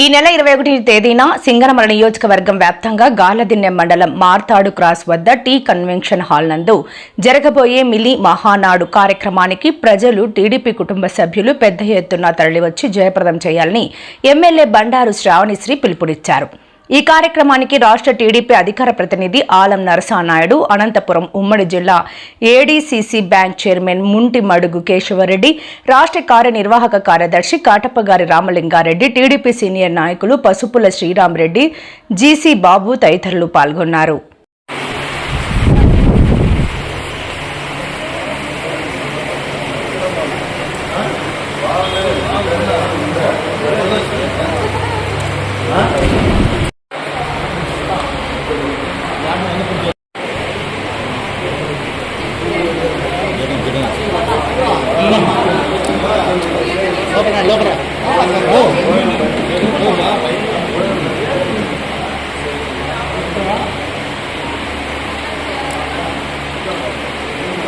ఈ నెల ఇరవై ఒకటి తేదీన సింగనమల నియోజకవర్గం వ్యాప్తంగా గాలదిన్నె మండలం మార్తాడు క్రాస్ వద్ద టీ కన్వెన్షన్ హాల్ నందు జరగబోయే మిలి మహానాడు కార్యక్రమానికి ప్రజలు టీడీపీ కుటుంబ సభ్యులు పెద్ద ఎత్తున తరలివచ్చి జయప్రదం చేయాలని ఎమ్మెల్యే బండారు శ్రావణిశ్రీ పిలుపునిచ్చారు. ఈ కార్యక్రమానికి రాష్ట్ర టీడీపీ అధికార ప్రతినిధి ఆలం నరసానాయుడు అనంతపురం ఉమ్మడి జిల్లా ఏడీసీసీ బ్యాంక్ చైర్మన్ ముంటి మడుగు కేశవరెడ్డి రాష్ట్ర కార్యనిర్వాహక కార్యదర్శి కాటప్పగారి రామలింగారెడ్డి టీడీపీ సీనియర్ నాయకులు పసుపుల శ్రీరామరెడ్డి జీసీ బాబు తదితరులు పాల్గొన్నారు.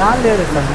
நாலு பேர் இருக்காங்க.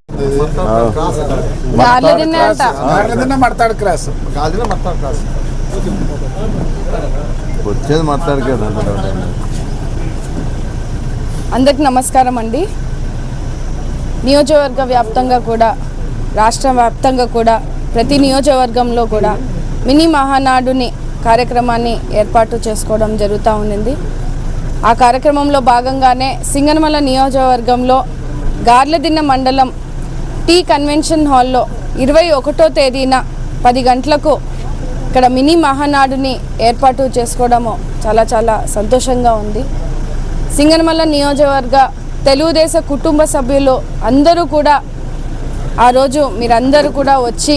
అందరికి నమస్కారం అండి. నియోజకవర్గ వ్యాప్తంగా కూడా రాష్ట్ర వ్యాప్తంగా కూడా ప్రతి నియోజకవర్గంలో కూడా మినీ మహానాడుని కార్యక్రమాన్ని ఏర్పాటు చేసుకోవడం జరుగుతూ ఉంది ఆ కార్యక్రమంలో భాగంగానే సింగనమల నియోజకవర్గంలో గార్లదిన్న మండలం టీ కన్వెన్షన్ హాల్లో ఇరవై ఒకటో తేదీన పది గంటలకు ఇక్కడ మినీ మహానాడుని ఏర్పాటు చేసుకోవడము చాలా చాలా సంతోషంగా ఉంది. సింగనమల్ల నియోజకవర్గ తెలుగుదేశ కుటుంబ సభ్యులు అందరూ కూడా ఆ రోజు మీరందరూ కూడా వచ్చి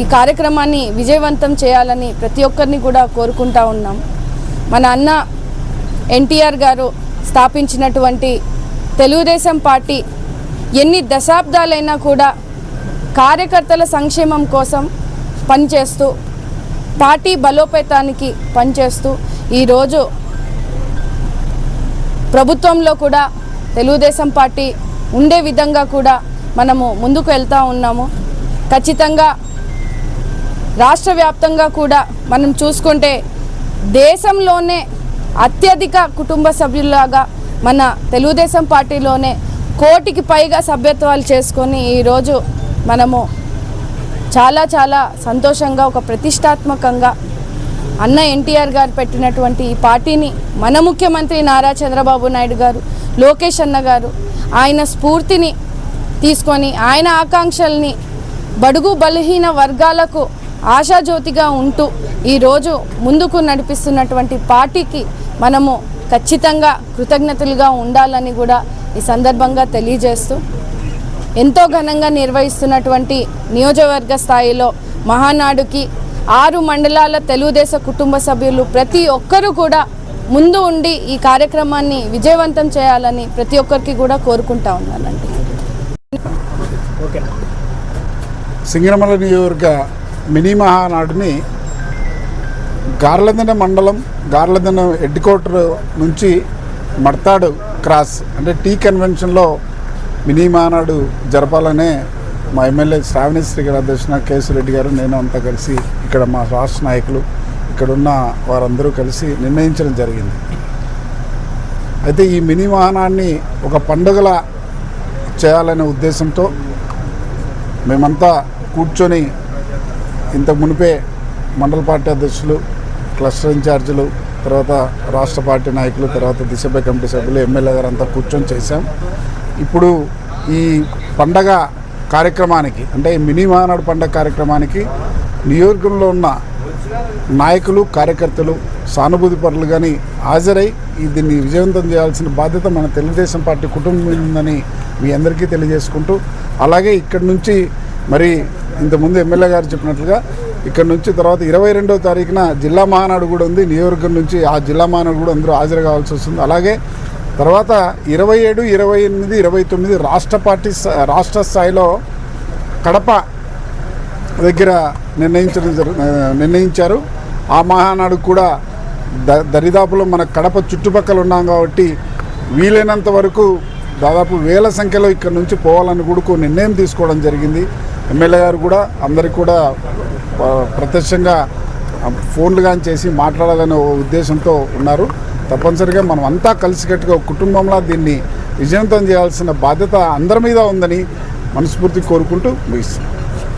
ఈ కార్యక్రమాన్ని విజయవంతం చేయాలని ప్రతి ఒక్కరిని కూడా కోరుకుంటా ఉన్నాం. మన అన్న ఎన్టీఆర్ గారు స్థాపించినటువంటి తెలుగుదేశం పార్టీ ఎన్ని దశాబ్దాలైనా కూడా కార్యకర్తల సంక్షేమం కోసం పనిచేస్తూ పార్టీ బలోపేతానికి పనిచేస్తూ ఈరోజు ప్రభుత్వంలో కూడా తెలుగుదేశం పార్టీ ఉండే విధంగా కూడా మనము ముందుకు వెళ్తూ ఉన్నాము. ఖచ్చితంగా రాష్ట్ర వ్యాప్తంగా కూడా మనం చూసుకుంటే దేశంలోనే అత్యధిక కుటుంబ సభ్యులాగా మన తెలుగుదేశం పార్టీలోనే కోటికి పైగా సభ్యత్వాలు చేసుకొని ఈరోజు మనము చాలా చాలా సంతోషంగా ఒక ప్రతిష్టాత్మకంగా అన్న ఎన్టీఆర్ గారు పెట్టినటువంటి ఈ పార్టీని మన ముఖ్యమంత్రి నారా చంద్రబాబు నాయుడు గారు లోకేష్ అన్న గారు ఆయన స్ఫూర్తిని తీసుకొని ఆయన ఆకాంక్షల్ని బడుగు బలహీన వర్గాలకు ఆశాజ్యోతిగా ఉంటూ ఈరోజు ముందుకు నడిపిస్తున్నటువంటి పార్టీకి మనము ఖచ్చితంగా కృతజ్ఞతలుగా ఉండాలని కూడా ఈ సందర్భంగా తెలియజేస్తూ ఎంతో ఘనంగా నిర్వహిస్తున్నటువంటి నియోజకవర్గ స్థాయిలో మహానాడుకి ఆరు మండలాల తెలుగుదేశ కుటుంబ సభ్యులు ప్రతి ఒక్కరూ కూడా ముందు ఉండి ఈ కార్యక్రమాన్ని విజయవంతం చేయాలని ప్రతి ఒక్కరికి కూడా కోరుకుంటా ఉన్నానండి. సింగరమల నియోజకవర్గ మినీ మహానాడుని గార్లదిన మండలం గార్లదిన హెడ్ క్వార్టర్ నుంచి మడతాడు క్రాస్ అంటే టీ కన్వెన్షన్లో మినీ మానాడు జరపాలనే మా ఎమ్మెల్యే శ్రావణిశ్రీ గారి అధ్యక్షున కేసురెడ్డి గారు నేను అంతా కలిసి ఇక్కడ మా రాష్ట్ర నాయకులు ఇక్కడున్న వారందరూ కలిసి నిర్ణయించడం జరిగింది. అయితే ఈ మినీ వాహనాన్ని ఒక పండుగల చేయాలనే ఉద్దేశంతో మేమంతా కూర్చొని ఇంతకు మునిపే మండల పార్టీ అధ్యక్షులు క్లస్టర్ ఇన్ఛార్జీలు తర్వాత రాష్ట్ర పార్టీ నాయకులు తర్వాత దిశభై కమిటీ సభ్యులు ఎమ్మెల్యే గారు అంతా కూర్చొని చేశాం. ఇప్పుడు ఈ పండగ కార్యక్రమానికి అంటే మినీ మహానాడు పండగ కార్యక్రమానికి నియోజకంలో ఉన్న నాయకులు కార్యకర్తలు సానుభూతి పరులు కానీ హాజరై ఈ దీన్ని విజయవంతం చేయాల్సిన బాధ్యత మన తెలుగుదేశం పార్టీ కుటుంబం ఉందని మీ అందరికీ తెలియజేసుకుంటూ అలాగే ఇక్కడి నుంచి మరి ఇంతకుముందు ఎమ్మెల్యే గారు చెప్పినట్లుగా ఇక్కడ నుంచి తర్వాత ఇరవై రెండవ తారీఖున జిల్లా మహానాడు కూడా ఉంది. నియోజకవర్గం నుంచి ఆ జిల్లా మహానాడు కూడా అందరూ హాజరు కావాల్సి వస్తుంది. అలాగే తర్వాత ఇరవై ఏడు ఇరవై ఎనిమిది ఇరవై తొమ్మిది రాష్ట్ర పార్టీ రాష్ట్ర స్థాయిలో కడప దగ్గర నిర్ణయించడం నిర్ణయించారు. ఆ మహానాడు కూడా ద దరిదాపులో మన కడప చుట్టుపక్కల ఉన్నాం కాబట్టి వీలైనంత వరకు దాదాపు వేల సంఖ్యలో ఇక్కడ నుంచి పోవాలని కూడా నిర్ణయం తీసుకోవడం జరిగింది. ఎమ్మెల్యే గారు కూడా అందరికి కూడా ప్రత్యక్షంగా ఫోన్లు కానీ చేసి మాట్లాడాలనే ఓ ఉద్దేశంతో ఉన్నారు. తప్పనిసరిగా మనం అంతా కలిసికట్టుగా కుటుంబంలో దీన్ని విజయవంతం చేయాల్సిన బాధ్యత అందరి మీద ఉందని మనస్ఫూర్తి కోరుకుంటూ ముగిస్తున్నాం.